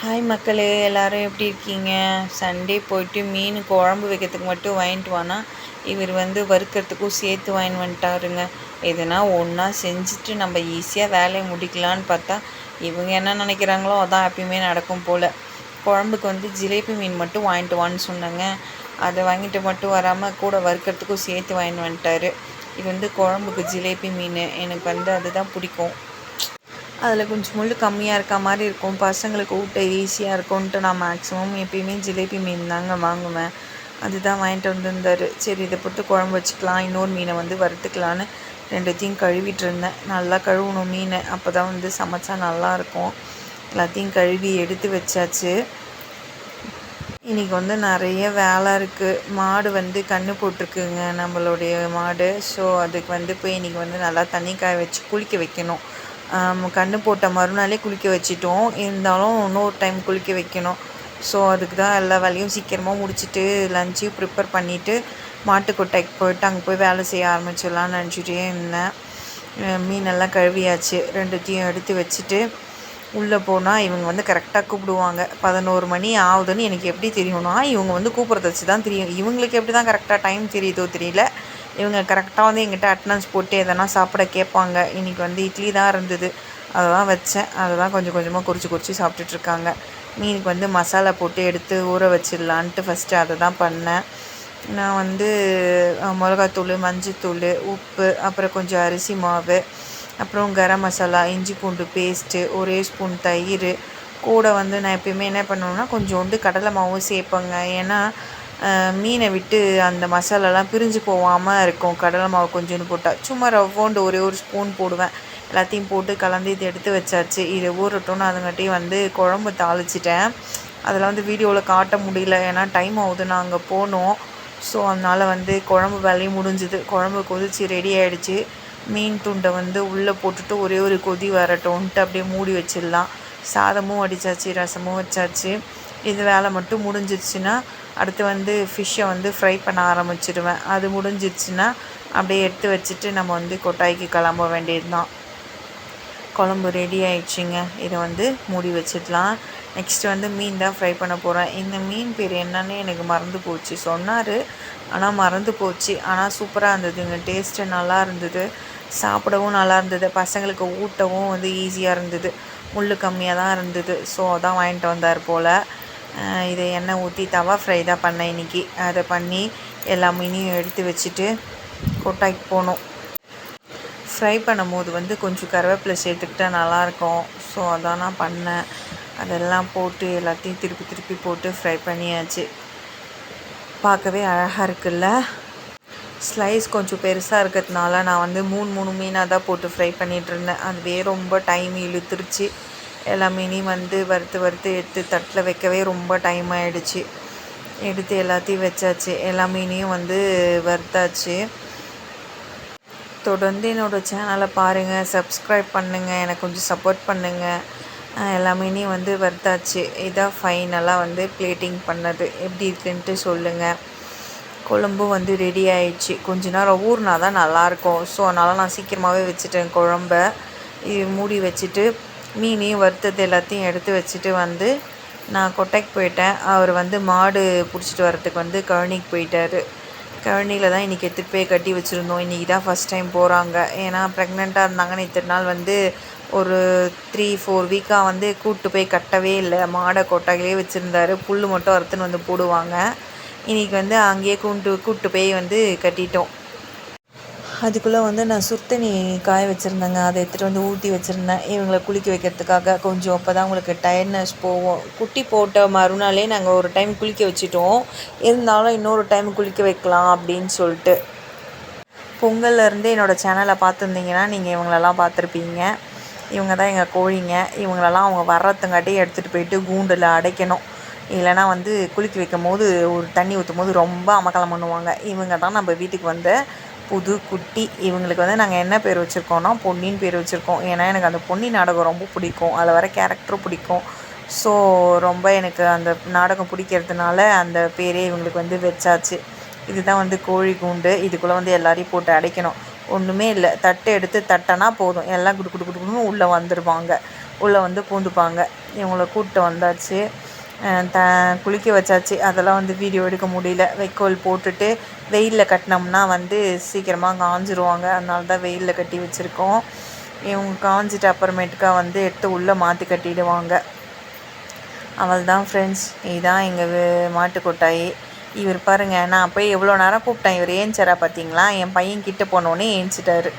Hi மக்களே. எல்லாரும் எப்படி இருக்கீங்க? சண்டே போயிட்டு மீன் குழம்பு வைக்கிறதுக்கு மட்டும் வாங்கிட்டு வானா? இவர் வந்து வறுக்கிறதுக்கும் சேர்த்து வாங்கிட்டு வந்துட்டாருங்க. எதுனா ஒன்றா செஞ்சுட்டு நம்ம ஈஸியாக வேலையை முடிக்கலான்னு பார்த்தா இவங்க என்ன நினைக்கிறாங்களோ அதான் எப்பயுமே நடக்கும் போல். குழம்புக்கு வந்து ஜிலேபி மீன் மட்டும் வாங்கிட்டு வான்னு சொன்னாங்க. அதை வாங்கிட்டு மட்டும் வராமல் கூட வறுக்கிறதுக்கும் சேர்த்து வாங்கிட்டு வந்துட்டாரு. இது வந்து குழம்புக்கு ஜிலேபி மீன். எனக்கு வந்து அதுதான் பிடிக்கும். அதில் கொஞ்சம் முள் கம்மியாக இருக்க மாதிரி இருக்கும். பசங்களுக்கு ஊட்ட ஈஸியாக இருக்கும்ன்ட்டு நான் மேக்ஸிமம் எப்பயுமே ஜிலேபி மீன் தாங்க வாங்குவேன். அதுதான் வாங்கிட்டு வந்திருந்தார். சரி இதை போட்டு குழம்பு வச்சுக்கலாம். இன்னொரு மீனை வந்து வறுத்துக்கலான்னு ரெண்டுத்தையும் கழுவிட்டு இருந்தேன். நல்லா கழுவணும் மீனை. அப்போ தான் வந்து சமைச்சா நல்லாயிருக்கும் எல்லாத்தையும் கழுவி எடுத்து வச்சாச்சு. இன்றைக்கி வந்து நிறைய வேலை இருக்குது மாடு வந்து கன்று போட்டிருக்குங்க நம்மளுடைய மாடு. ஸோ அதுக்கு வந்து போய் இன்றைக்கி வந்து நல்லா தண்ணி காய வச்சு குளிக்க வைக்கணும். கன்று போட்ட மறுநாளே குளிக்க வச்சிட்டோம். இருந்தாலும் இன்னொரு டைம் குளிக்க வைக்கணும். ஸோ அதுக்கு தான் எல்லா வேலையும் சீக்கிரமாக முடிச்சுட்டு லஞ்சையும் ப்ரிப்பேர் பண்ணிவிட்டு மாட்டுக்கொட்டைக்கு போயிட்டு அங்கே போய் வேலை செய்ய ஆரம்பிச்சிடலான்னு நினச்சிட்டே இருந்தேன். மீனெல்லாம் கழுவியாச்சு. ரெண்டுத்தையும் எடுத்து வச்சுட்டு உள்ளே போனால் இவங்க வந்து கரெக்டாக கூப்பிடுவாங்க. பதினோரு மணி ஆகுதுன்னு எனக்கு எப்படி தெரியும்னா இவங்க வந்து கூப்பிட்றத வச்சு தான் தெரியும். இவங்களுக்கு எப்படி தான் கரெக்டாக டைம் தெரியுதோ தெரியல. இவங்க கரெக்டாக வந்து எங்கிட்ட அட்டனன்ஸ் போட்டு எதனா சாப்பிட கேட்பாங்க. இன்றைக்கி வந்து இட்லி தான் இருந்தது. அதை தான் வச்சேன். அதை தான் கொஞ்சம் கொஞ்சமாக குறித்து குறித்து சாப்பிட்டுட்ருக்காங்க மீனுக்கு வந்து மசாலா போட்டு எடுத்து ஊற வச்சிடலான்ட்டு ஃபஸ்ட்டு அதை தான் பண்ணேன். நான் வந்து மிளகாத்தூள் மஞ்சத்தூள் உப்பு அப்புறம் கொஞ்சம் அரிசி மாவு அப்புறம் கரம் மசாலா இஞ்சி பூண்டு பேஸ்ட்டு ஒரே ஸ்பூன் தயிர். கூட வந்து நான் எப்பயுமே என்ன பண்ணுவேன்னா கொஞ்சோண்டு கடலை மாவும் சேர்ப்பேங்க. ஏன்னா மீனை விட்டு அந்த மசாலாலாம் பிரிஞ்சு போகாமல் இருக்கும். கடலை மாவு கொஞ்சோன்னு போட்டால் சும்மா ரவ்வோண்டு ஒரே ஒரு ஸ்பூன் போடுவேன். எல்லாத்தையும் போட்டு கலந்து இது எடுத்து வச்சாச்சு. இது ஊறட்டும்னு அதுங்காட்டியும் வந்து குழம்பு தாளிச்சிட்டேன். அதில் வந்து வீடியோவில் காட்ட முடியல. ஏன்னா டைம் ஆகுது. நான் அங்கே போனோம். ஸோ அதனால் வந்து குழம்பு வேலையும் முடிஞ்சுது. குழம்பு கொதிச்சு ரெடி ஆகிடுச்சு மீன் துண்டை வந்து உள்ளே போட்டுட்டு ஒரே ஒரு கொதி வரட்டும்ன்ட்டு அப்படியே மூடி வச்சிடலாம். சாதமும் அடித்தாச்சு ரசமும் வச்சாச்சு. இது வேலை மட்டும் முடிஞ்சிருச்சுன்னா அடுத்து வந்து ஃபிஷ்ஷை வந்து ஃப்ரை பண்ண ஆரம்பிச்சிடுவேன் அது முடிஞ்சிருச்சுன்னா அப்படியே எடுத்து வச்சுட்டு நம்ம வந்து கொட்டாய்க்கு கிளம்ப வேண்டியது தான் குழம்பு ரெடி ஆயிடுச்சுங்க. இதை வந்து மூடி வச்சிடலாம். நெக்ஸ்ட்டு வந்து மீன் தான் ஃப்ரை பண்ண போகிறேன் இந்த மீன் பேர் என்னன்னு எனக்கு மறந்து போச்சு. சொன்னார். ஆனால் மறந்து போச்சு. ஆனால் சூப்பராக இருந்ததுங்க. டேஸ்ட்டு நல்லா இருந்தது. சாப்பிடவும் நல்லா இருந்தது. பசங்களுக்கு ஊட்டவும் வந்து ஈஸியாக இருந்தது. முள் கம்மியாக தான் இருந்தது. ஸோ அதான் வாங்கிட்டு வந்தார் போல். இதை எண்ணெய் ஊற்றி தவா ஃப்ரை தான் பண்ணேன் இன்றைக்கி அதை பண்ணி எல்லா மீனையும் எடுத்து வச்சுட்டு கொட்டாய்க்கு போகணும். ஃப்ரை பண்ணும்போது வந்து கொஞ்சம் கருவேப்பிலை சேர்த்துக்கிட்டா நல்லாயிருக்கும். ஸோ அதான் நான் பண்ணேன். அதெல்லாம் போட்டு எல்லாத்தையும் திருப்பி திருப்பி போட்டு ஃப்ரை பண்ணியாச்சு. பார்க்கவே அழகாக இருக்குல்ல? ஸ்லைஸ் கொஞ்சம் பெருசாக இருக்கிறதுனால நான் வந்து மூணு மூணு மீனாக தான் போட்டு ஃப்ரை பண்ணிகிட்ருந்தேன் அதுவே ரொம்ப டைம் இழுத்துருச்சு. எல்லா மீனையும் வந்து வறுத்து வறுத்து எடுத்து தட்டில் வைக்கவே ரொம்ப டைம் ஆகிடுச்சு எடுத்து எல்லாத்தையும் வச்சாச்சு. எல்லா மீனையும் வந்து வறுத்தாச்சு. தொடர்ந்து என்னோடய சேனலை பாருங்கள் சப்ஸ்கிரைப் பண்ணுங்கள் எனக்கு கொஞ்சம் சப்போர்ட் பண்ணுங்கள் எல்லா மீனையும் வந்து வறுத்தாச்சு. இதான் ஃபைனலாக வந்து பிளேட்டிங் பண்ணது. எப்படி இருக்குன்ட்டு சொல்லுங்கள் குழம்பு வந்து ரெடி ஆயிடுச்சு. கொஞ்ச நேரம் ஊறினா தான் நல்லாயிருக்கும் ஸோ அதனால் நான் சீக்கிரமாகவே வச்சுட்டேன் குழம்ப. இது மூடி வச்சுட்டு மீனையும் வறுத்தது எல்லாத்தையும் எடுத்து வச்சுட்டு வந்து நான் கொட்டைக்கு போயிட்டேன். அவர் வந்து மாடு பிடிச்சிட்டு வரத்துக்கு வந்து கழனிக்கு போயிட்டார். கழனியில் தான் இன்றைக்கி எடுத்துகிட்டு போய் கட்டி வச்சுருந்தோம். இன்றைக்கி தான் ஃபஸ்ட் டைம் போகிறாங்க ஏன்னா ப்ரெக்னெண்ட்டாக இருந்தாங்கன்னு இத்தனை நாள் வந்து ஒரு த்ரீ ஃபோர் வீக்காக வந்து கூப்பிட்டு போய் கட்டவே இல்லை. மாடை கொட்டையிலே வச்சுருந்தாரு. புல் மட்டும் அறுத்துன்னு வந்து போடுவாங்க. இன்றைக்கி வந்து அங்கேயே கூண்டு கூப்பிட்டு போய் வந்து கட்டிட்டோம். அதுக்குள்ளே வந்து நான் சுத்தணி காய வச்சுருந்தேங்க. அதை எடுத்துகிட்டு வந்து ஊற்றி வச்சுருந்தேன். இவங்களை குளிக்க வைக்கிறதுக்காக கொஞ்சம் அப்போ தான் உங்களுக்கு டயர்னஸ் போவோம் குட்டி போட்ட மறுநாளே நாங்கள் ஒரு டைம் குளிக்க வச்சுட்டோம். இருந்தாலும் இன்னொரு டைம் குளிக்க வைக்கலாம் அப்படின்னு சொல்லிட்டு. பொங்கல்லேருந்து என்னோடய சேனலை பார்த்துருந்தீங்கன்னா நீங்கள் இவங்களெல்லாம் பார்த்துருப்பீங்க. இவங்க தான் எங்கள் கோழிங்க. இவங்களெல்லாம் அவங்க வர்றதுங்காட்டி எடுத்துகிட்டு போயிட்டு கூண்டில் அடைக்கணும். இல்லைனா வந்து குளிக்க வைக்கும் போது ஒரு தண்ணி ஊற்றும் போது ரொம்ப அமக்கலம் பண்ணுவாங்க. இவங்க தான் நம்ம வீட்டுக்கு வந்து புது குட்டி. இவங்களுக்கு வந்து நாங்கள் என்ன பேர் வச்சுருக்கோன்னா பொன்னின்னு பேர் வச்சுருக்கோம். ஏன்னா எனக்கு அந்த பொன்னி நாடகம் ரொம்ப பிடிக்கும். அதில் வர கேரக்டரும் பிடிக்கும். ஸோ ரொம்ப எனக்கு அந்த நாடகம் பிடிக்கிறதுனால அந்த பேரே இவங்களுக்கு வந்து வச்சாச்சு. இதுதான் வந்து கோழி கூண்டு. இதுக்குள்ளே வந்து எல்லாரையும் போட்டு அடைக்கணும். ஒன்றுமே இல்லை. தட்டை எடுத்து தட்டனா போதும். எல்லாம் குடு குடு குடுன்னு உள்ளே வந்துடுவாங்க உள்ளே வந்து பூந்துப்பாங்க. இவங்கள கூப்பிட்டு வந்தாச்சு. த குளிக்க வச்சாச்சு. அதெல்லாம் வந்து வீடியோ எடுக்க முடியல. வைக்கோல் போட்டுட்டு வெயிலில் கட்டினோம்னா வந்து சீக்கிரமாக காஞ்சிருவாங்க. அதனால தான் வெயிலில் கட்டி வச்சுருக்கோம். இவங்க காஞ்சிட்டு அப்புறமேட்டுக்கா வந்து எடுத்து உள்ளே மாற்றி கட்டிடுவாங்க. அவள் தான் ஃப்ரெண்ட்ஸ் இதுதான் எங்கள் மாட்டு கொட்டாயி இவர் பாருங்கள் நான் போய் எவ்வளோ நேரம் கூப்பிட்டேன். இவர் ஏஞ்சாரா பார்த்தீங்களா என் பையன் கிட்டே போனோடனே ஏஞ்சிட்டாரு.